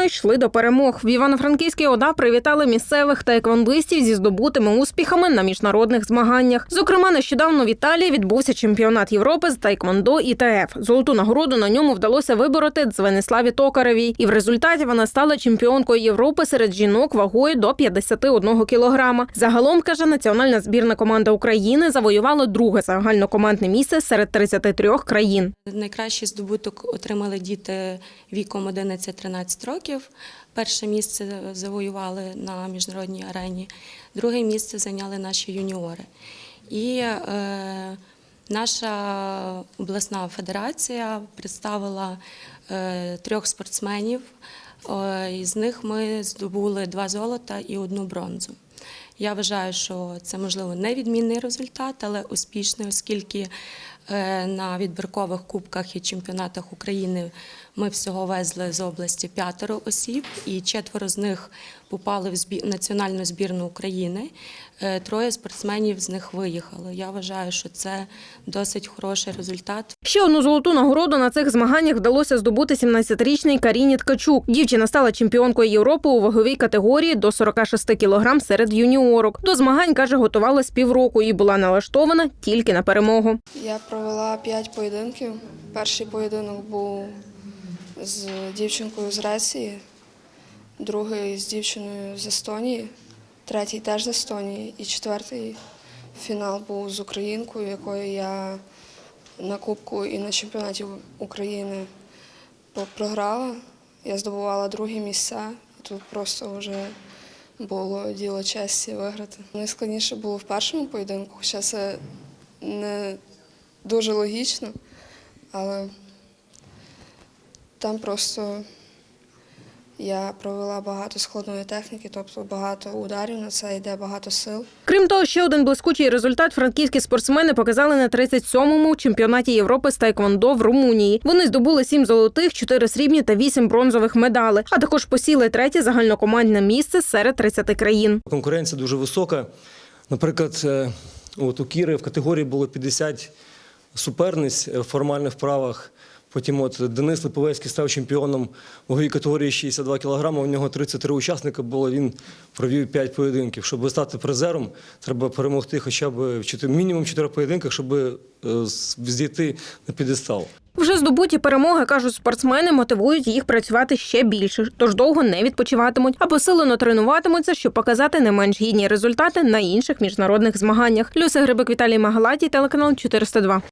впевнено йшли до перемог. В Івано-Франківській ОДА привітали місцевих таеквондистів зі здобутими успіхами на міжнародних змаганнях. Зокрема, нещодавно в Італії відбувся чемпіонат Європи з таеквондо ІТФ. Золоту нагороду на ньому вдалося вибороти Дзвениславі Токаревій. І в результаті вона стала чемпіонкою Європи серед жінок вагою до 51 кілограма. Загалом, каже національна збірна команда України, завоювала друге загальнокомандне місце серед 33 країн. Найкращий здобуток отримали діти віком 11-13 років. Перше місце завоювали на міжнародній арені, друге місце зайняли наші юніори. І е, наша обласна федерація представила е, трьох спортсменів. Із них ми здобули два золота і одну бронзу. Я вважаю, що це можливо не відмінний результат, але успішний, оскільки на відбіркових кубках і чемпіонатах України ми всього везли з області п'ятеро осіб, і четверо з них попали в збі- національну збірну України. Е, Троє спортсменів з них виїхали. Я вважаю, що це досить хороший результат. Ще одну золоту нагороду на цих змаганнях вдалося здобути 17-річній Каріні Ткачук. Дівчина стала чемпіонкою Європи у ваговій категорії до 46 кілограм серед юніорок. До змагань каже, готувалась півроку і була налаштована тільки на перемогу. Я провела п'ять поєдинків. Перший поєдинок був з дівчинкою з Греції, другий з дівчиною з Естонії, третій теж з Естонії, і четвертий фінал був з українкою, якою я на Кубку і на чемпіонаті України програла. Я здобувала другі місця. Тут просто вже було діло честі виграти. Найскладніше було в першому поєдинку, хоча це не дуже логічно, але там просто я провела багато складної техніки, тобто багато ударів на це йде багато сил. Крім того, ще один блискучий результат франківські спортсмени показали на 37-му чемпіонаті Європи з Тайквондо в Румунії. Вони здобули сім золотих, чотири срібні та вісім бронзових медалей, а також посіли третє загальнокомандне місце серед 30 країн. Конкуренція дуже висока. Наприклад, е, от у Кіри в категорії було 50 суперниць е, в формальних вправах. Потім от Денис Липовецький став чемпіоном ваговій категорії 62 кг. У нього 33 учасника було. Він провів 5 поєдинків. Щоб стати призером, треба перемогти хоча б мінімум 4 поєдинках, щоб е, зійти на підестал. Вже здобуті перемоги, кажуть спортсмени, мотивують їх працювати ще більше, тож довго не відпочиватимуть, а посилено тренуватимуться, щоб показати не менш гідні результати на інших міжнародних змаганнях. Люся Грибик, Віталій Магалатій, телеканал 402.